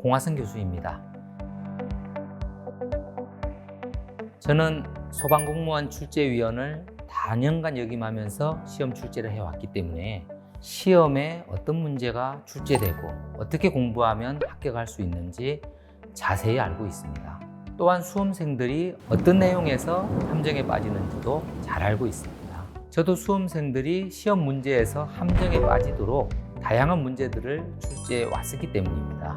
공화성 교수입니다. 저는 소방공무원 출제위원을 다년간 역임하면서 시험 출제를 해왔기 때문에 시험에 어떤 문제가 출제되고 어떻게 공부하면 합격할 수 있는지 자세히 알고 있습니다. 또한 수험생들이 어떤 내용에서 함정에 빠지는지도 잘 알고 있습니다. 저도 수험생들이 시험 문제에서 함정에 빠지도록 다양한 문제들을 출제해 왔었기 때문입니다.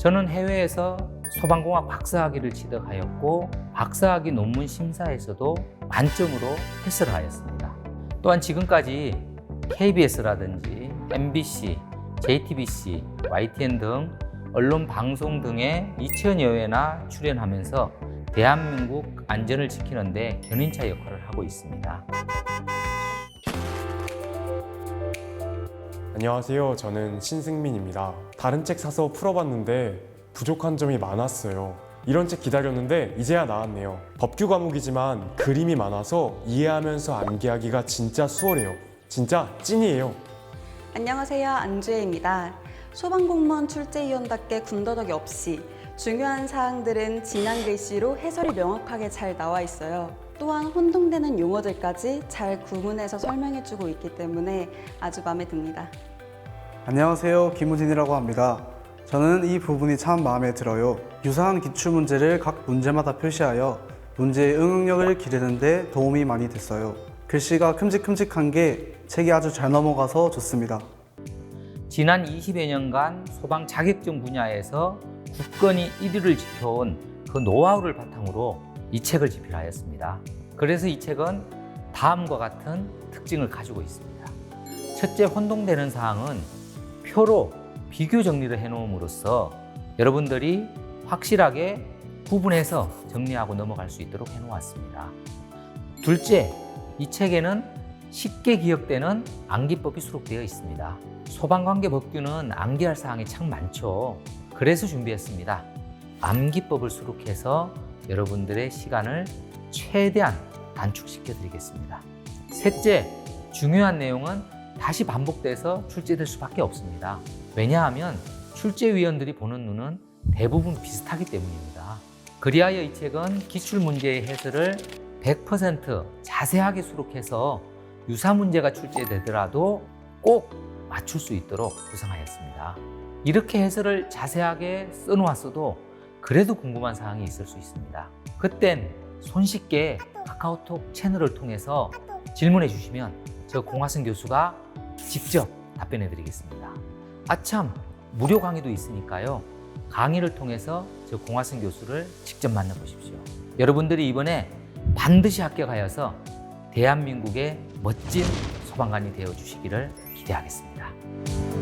저는 해외에서 소방공학 박사학위를 취득하였고 박사학위 논문 심사에서도 만점으로 패스를 하였습니다. 또한 지금까지 KBS라든지 MBC, JTBC, YTN 등 언론 방송 등의 2천 여 회나 출연하면서 대한민국 안전을 지키는데 견인차 역할을 하고 있습니다. 안녕하세요. 저는 신승민입니다. 다른 책 사서 풀어봤는데 부족한 점이 많았어요. 이런 책 기다렸는데 이제야 나왔네요. 법규 과목이지만 그림이 많아서 이해하면서 암기하기가 진짜 수월해요. 진짜 찐이에요. 안녕하세요. 안주혜입니다. 소방공무원 출제위원답게 군더더기 없이 중요한 사항들은 진한 글씨로 해설이 명확하게 잘 나와 있어요. 또한 혼동되는 용어들까지 잘 구분해서 설명해주고 있기 때문에 아주 마음에 듭니다. 안녕하세요. 김우진이라고 합니다. 저는 이 부분이 참 마음에 들어요. 유사한 기출 문제를 각 문제마다 표시하여 문제의 응용력을 기르는데 도움이 많이 됐어요. 글씨가 큼직큼직한 게 책이 아주 잘 넘어가서 좋습니다. 지난 20여 년간 소방 자격증 분야에서 국건이 1위를 지켜온 그 노하우를 바탕으로 이 책을 집필하였습니다. 그래서 이 책은 다음과 같은 특징을 가지고 있습니다. 첫째, 혼동되는 사항은 표로 비교 정리를 해놓음으로써 여러분들이 확실하게 구분해서 정리하고 넘어갈 수 있도록 해놓았습니다. 둘째, 이 책에는 쉽게 기억되는 암기법이 수록되어 있습니다. 소방관계 법규는 암기할 사항이 참 많죠. 그래서 준비했습니다. 암기법을 수록해서 여러분들의 시간을 최대한 단축시켜 드리겠습니다. 셋째, 중요한 내용은 다시 반복돼서 출제될 수밖에 없습니다. 왜냐하면 출제위원들이 보는 눈은 대부분 비슷하기 때문입니다. 그리하여 이 책은 기출문제의 해설을 100% 자세하게 수록해서 유사 문제가 출제되더라도 꼭 맞출 수 있도록 구성하였습니다. 이렇게 해설을 자세하게 써놓았어도 그래도 궁금한 사항이 있을 수 있습니다. 그땐 손쉽게 카카오톡 채널을 통해서 질문해 주시면 저 공화승 교수가 직접 답변해 드리겠습니다. 아참, 무료 강의도 있으니까요. 강의를 통해서 저 공화승 교수를 직접 만나 보십시오. 여러분들이 이번에 반드시 합격하여서 대한민국의 멋진 소방관이 되어 주시기를 기대하겠습니다.